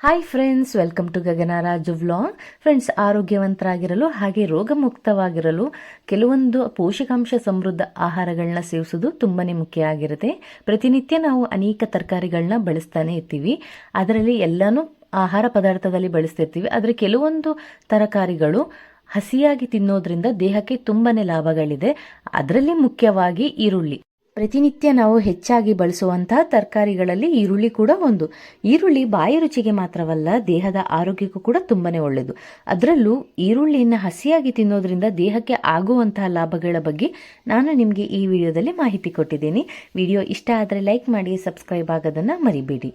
Hi friends welcome to Gaganaraju vlog friends ಆರೋಗ್ಯವಂತರಾಗಿರಲು ಹಾಗೆ ರೋಗಮುಕ್ತವಾಗಿರಲು ಕೆಲವೊಂದು ಪೋಷಕಾಂಶ ಸಮೃದ್ಧ ಆಹಾರಗಳನ್ನ ಸೇವಿಸೋದು ತುಂಬಾನೇ ಮುಖ್ಯ ಆಗಿರುತ್ತೆ. ಪ್ರತಿನಿತ್ಯ ನಾವು ಅನೇಕ ತರಕಾರಿಗಳನ್ನ ಬಳಸ್ತಾನೆ ಇರ್ತೀವಿ. ಅದರಲ್ಲಿ ಎಲ್ಲಾನು ಆಹಾರ ಪದಾರ್ಥದಲ್ಲಿ ಬಳಸ್ತಿರ್ತೀವಿ. ಆದರೆ ಕೆಲವೊಂದು ತರಕಾರಿಗಳು ಹಸಿಯಾಗಿ ತಿನ್ನೋದ್ರಿಂದ ದೇಹಕ್ಕೆ ತುಂಬಾನೇ ಲಾಭಗಳಿದೆ. ಅದರಲ್ಲಿ ಮುಖ್ಯವಾಗಿ ಈರುಳ್ಳಿ. ಪ್ರತಿನಿತ್ಯ ನಾವು ಹೆಚ್ಚಾಗಿ ಬಳಸುವಂತಹ ತರಕಾರಿಗಳಲ್ಲಿ ಈರುಳ್ಳಿ ಕೂಡ ಒಂದು. ಈರುಳ್ಳಿ ಬಾಯಿ ರುಚಿಗೆ ಮಾತ್ರವಲ್ಲ, ದೇಹದ ಆರೋಗ್ಯಕ್ಕೂ ಕೂಡ ತುಂಬಾನೇ ಒಳ್ಳೆಯದು ಅದರಲ್ಲೂ ಈರುಳ್ಳಿಯನ್ನು ಹಸಿಯಾಗಿ ತಿನ್ನೋದ್ರಿಂದ ದೇಹಕ್ಕೆ ಆಗುವಂತಹ ಲಾಭಗಳ ಬಗ್ಗೆ ನಾನು ನಿಮಗೆ ಈ ವಿಡಿಯೋದಲ್ಲಿ ಮಾಹಿತಿ ಕೊಟ್ಟಿದ್ದೀನಿ. ವಿಡಿಯೋ ಇಷ್ಟ ಆದರೆ ಲೈಕ್ ಮಾಡಿ, ಸಬ್ಸ್ಕ್ರೈಬ್ ಆಗೋದನ್ನು ಮರಿಬೇಡಿ.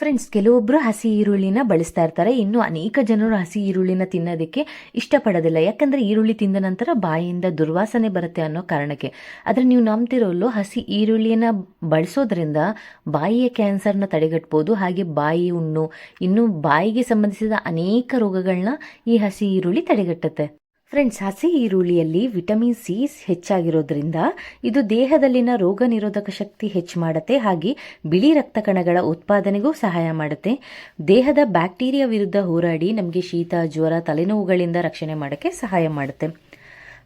ಫ್ರೆಂಡ್ಸ್ ಕೆಲವೊಬ್ಬರು ಹಸಿ ಈರುಳ್ಳಿನ ಬಳಸ್ತಾ ಇರ್ತಾರೆ. ಇನ್ನು ಅನೇಕ ಜನರು ಹಸಿ ಈರುಳ್ಳಿನ ತಿನ್ನೋದಕ್ಕೆ ಇಷ್ಟಪಡೋದಿಲ್ಲ. ಯಾಕಂದ್ರೆ ಈರುಳ್ಳಿ ತಿಂದ ನಂತರ ಬಾಯಿಯಿಂದ ದುರ್ವಾಸನೆ ಬರುತ್ತೆ ಅನ್ನೋ ಕಾರಣಕ್ಕೆ. ಆದರೆ ನೀವು ನಂಬ್ತಿರೋಲ್ಲೋ, ಹಸಿ ಈರುಳ್ಳಿಯನ್ನ ಬಳಸೋದ್ರಿಂದ ಬಾಯಿಯ ಕ್ಯಾನ್ಸರ್ನ ತಡೆಗಟ್ಬೋದು. ಹಾಗೆ ಬಾಯಿ ಹುಣ್ಣು ಇನ್ನು ಬಾಯಿಗೆ ಸಂಬಂಧಿಸಿದ ಅನೇಕ ರೋಗಗಳನ್ನ ಈ ಹಸಿ ಈರುಳ್ಳಿ ತಡೆಗಟ್ಟುತ್ತೆ. ಫ್ರೆಂಡ್ಸ್, ಹಸಿ ಈರುಳ್ಳಿಯಲ್ಲಿ ವಿಟಮಿನ್ ಸಿ ಹೆಚ್ಚಾಗಿರೋದ್ರಿಂದ ಇದು ದೇಹದಲ್ಲಿನ ರೋಗ ನಿರೋಧಕ ಶಕ್ತಿ ಹೆಚ್ಚು ಮಾಡುತ್ತೆ, ಹಾಗೆ ಬಿಳಿ ರಕ್ತ ಕಣಗಳ ಉತ್ಪಾದನೆಗೂ ಸಹಾಯ ಮಾಡುತ್ತೆ. ದೇಹದ ಬ್ಯಾಕ್ಟೀರಿಯಾ ವಿರುದ್ಧ ಹೋರಾಡಿ ನಮಗೆ ಶೀತ, ಜ್ವರ, ತಲೆನೋವುಗಳಿಂದ ರಕ್ಷಣೆ ಮಾಡೋಕ್ಕೆ ಸಹಾಯ ಮಾಡುತ್ತೆ.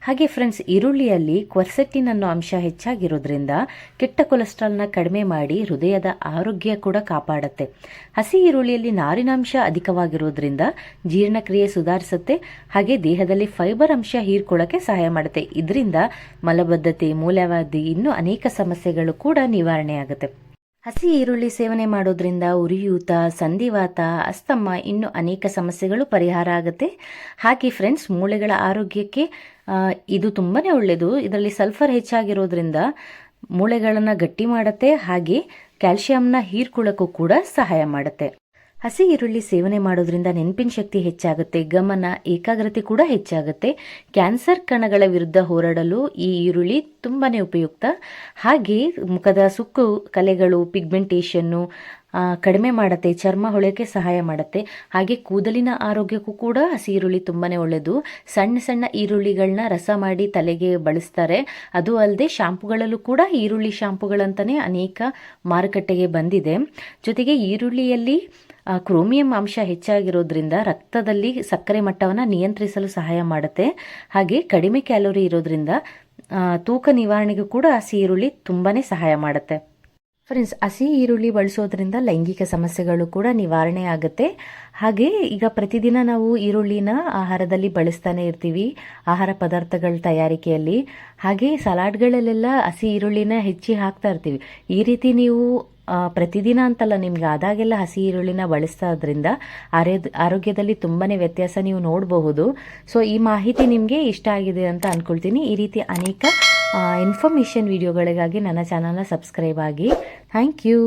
ಹಾಗೆ ಫ್ರೆಂಡ್ಸ್ ಈರುಳ್ಳಿಯಲ್ಲಿ ಕ್ವರ್ಸೆಟಿನ್ ಅನ್ನೋ ಅಂಶ ಹೆಚ್ಚಾಗಿರೋದ್ರಿಂದ ಕೆಟ್ಟ ಕೊಲೆಸ್ಟ್ರಾಲ್ನ ಕಡಿಮೆ ಮಾಡಿ ಹೃದಯದ ಆರೋಗ್ಯ ಕೂಡ ಕಾಪಾಡುತ್ತೆ. ಹಸಿ ಈರುಳ್ಳಿಯಲ್ಲಿ ನಾರಿನಾಂಶ ಅಧಿಕವಾಗಿರೋದ್ರಿಂದ ಜೀರ್ಣಕ್ರಿಯೆ ಸುಧಾರಿಸುತ್ತೆ. ಹಾಗೆ ದೇಹದಲ್ಲಿ ಫೈಬರ್ ಅಂಶ ಹೀರ್ಕೊಳ್ಳೋಕೆ ಸಹಾಯ ಮಾಡುತ್ತೆ. ಇದರಿಂದ ಮಲಬದ್ಧತೆ ಮೂಲವಾದಿ ಇನ್ನೂ ಅನೇಕ ಸಮಸ್ಯೆಗಳು ಕೂಡ ನಿವಾರಣೆ ಆಗುತ್ತೆ ಹಸಿ ಈರುಳ್ಳಿ ಸೇವನೆ ಮಾಡೋದ್ರಿಂದ ಉರಿಯೂತ, ಸಂಧಿವಾತ, ಅಸ್ತಮ ಇನ್ನು ಅನೇಕ ಸಮಸ್ಯೆಗಳು ಪರಿಹಾರ ಆಗುತ್ತೆ. ಹಾಗೆ ಫ್ರೆಂಡ್ಸ್ ಮೂಳೆಗಳ ಆರೋಗ್ಯಕ್ಕೆ ಇದು ತುಂಬಾ ಒಳ್ಳೆಯದು ಇದರಲ್ಲಿ ಸಲ್ಫರ್ ಹೆಚ್ಚಾಗಿರೋದ್ರಿಂದ ಮೂಳೆಗಳನ್ನು ಗಟ್ಟಿ ಮಾಡುತ್ತೆ. ಹಾಗೆ ಕ್ಯಾಲ್ಶಿಯಂನ ಹೀರ್ಕೊಳ್ಳೋಕ್ಕೂ ಕೂಡ ಸಹಾಯ ಮಾಡುತ್ತೆ. ಹಸಿ ಈರುಳ್ಳಿ ಸೇವನೆ ಮಾಡೋದ್ರಿಂದ ನೆನಪಿನ ಶಕ್ತಿ ಹೆಚ್ಚಾಗುತ್ತೆ ಗಮನ ಏಕಾಗ್ರತೆ ಕೂಡ ಹೆಚ್ಚಾಗುತ್ತೆ. ಕ್ಯಾನ್ಸರ್ ಕಣಗಳ ವಿರುದ್ಧ ಹೋರಾಡಲು ಈ ಈರುಳ್ಳಿ ತುಂಬಾನೇ ಉಪಯುಕ್ತ. ಹಾಗೆ ಮುಖದ ಸುಕ್ಕು, ಕಲೆಗಳು, ಪಿಗ್ಮೆಂಟೇಷನ್ನು ಕಡಿಮೆ ಮಾಡುತ್ತೆ, ಚರ್ಮ ಹೊಳೆಯೋಕ್ಕೆ ಸಹಾಯ ಮಾಡುತ್ತೆ. ಹಾಗೆ ಕೂದಲಿನ ಆರೋಗ್ಯಕ್ಕೂ ಕೂಡ ಹಸಿ ಈರುಳ್ಳಿ ತುಂಬಾನೇ ಒಳ್ಳೆಯದು. ಸಣ್ಣ ಸಣ್ಣ ಈರುಳ್ಳಿಗಳನ್ನ ರಸ ಮಾಡಿ ತಲೆಗೆ ಬಳಸ್ತಾರೆ. ಅದು ಅಲ್ಲದೆ ಶಾಂಪುಗಳಲ್ಲೂ ಕೂಡ ಈರುಳ್ಳಿ ಶಾಂಪುಗಳಂತಲೇ ಅನೇಕ ಮಾರುಕಟ್ಟೆಗೆ ಬಂದಿದೆ. ಜೊತೆಗೆ ಈರುಳ್ಳಿಯಲ್ಲಿ ಕ್ರೋಮಿಯಂ ಅಂಶ ಹೆಚ್ಚಾಗಿರೋದ್ರಿಂದ ರಕ್ತದಲ್ಲಿ ಸಕ್ಕರೆ ಮಟ್ಟವನ್ನು ನಿಯಂತ್ರಿಸಲು ಸಹಾಯ ಮಾಡುತ್ತೆ. ಹಾಗೆ ಕಡಿಮೆ ಕ್ಯಾಲೋರಿ ಇರೋದ್ರಿಂದ ತೂಕ ನಿವಾರಣೆಗೂ ಕೂಡ ಹಸಿ ಈರುಳ್ಳಿ ತುಂಬಾ ಸಹಾಯ ಮಾಡುತ್ತೆ. ಫ್ರೆಂಡ್ಸ್, ಹಸಿ ಈರುಳ್ಳಿ ಬಳಸೋದ್ರಿಂದ ಲೈಂಗಿಕ ಸಮಸ್ಯೆಗಳು ಕೂಡ ನಿವಾರಣೆ ಆಗುತ್ತೆ. ಹಾಗೆ ಈಗ ಪ್ರತಿದಿನ ನಾವು ಈರುಳ್ಳಿನ ಆಹಾರದಲ್ಲಿ ಬಳಸ್ತಾನೆ ಇರ್ತೀವಿ, ಆಹಾರ ಪದಾರ್ಥಗಳ ತಯಾರಿಕೆಯಲ್ಲಿ. ಹಾಗೆ ಸಲಾಡ್ಗಳಲ್ಲೆಲ್ಲ ಹಸಿ ಈರುಳ್ಳಿನ ಹೆಚ್ಚಿ ಹಾಕ್ತಾ ಇರ್ತೀವಿ. ಈ ರೀತಿ ನೀವು ಪ್ರತಿದಿನ ಅಂತಲ್ಲ ನಿಮ್ಗೆ ಆದಾಗೆಲ್ಲ ಹಸಿ ಈರುಳ್ಳಿನ ಬಳಸೋದ್ರಿಂದ ಆರೋಗ್ಯ, ಆರೋಗ್ಯದಲ್ಲಿ ತುಂಬಾ ವ್ಯತ್ಯಾಸ ನೀವು ನೋಡಬಹುದು. ಸೊ ಈ ಮಾಹಿತಿ ನಿಮಗೆ ಇಷ್ಟ ಆಗಿದೆ ಅಂತ ಅಂದ್ಕೊಳ್ತೀನಿ ಈ ರೀತಿ ಅನೇಕ ಇನ್ಫಾರ್ಮೇಷನ್ ವಿಡಿಯೋಗಳಿಗಾಗಿ ನನ್ನ ಚಾನಲ್ನ ಸಬ್ಸ್ಕ್ರೈಬ್ ಆಗಿ. Thank you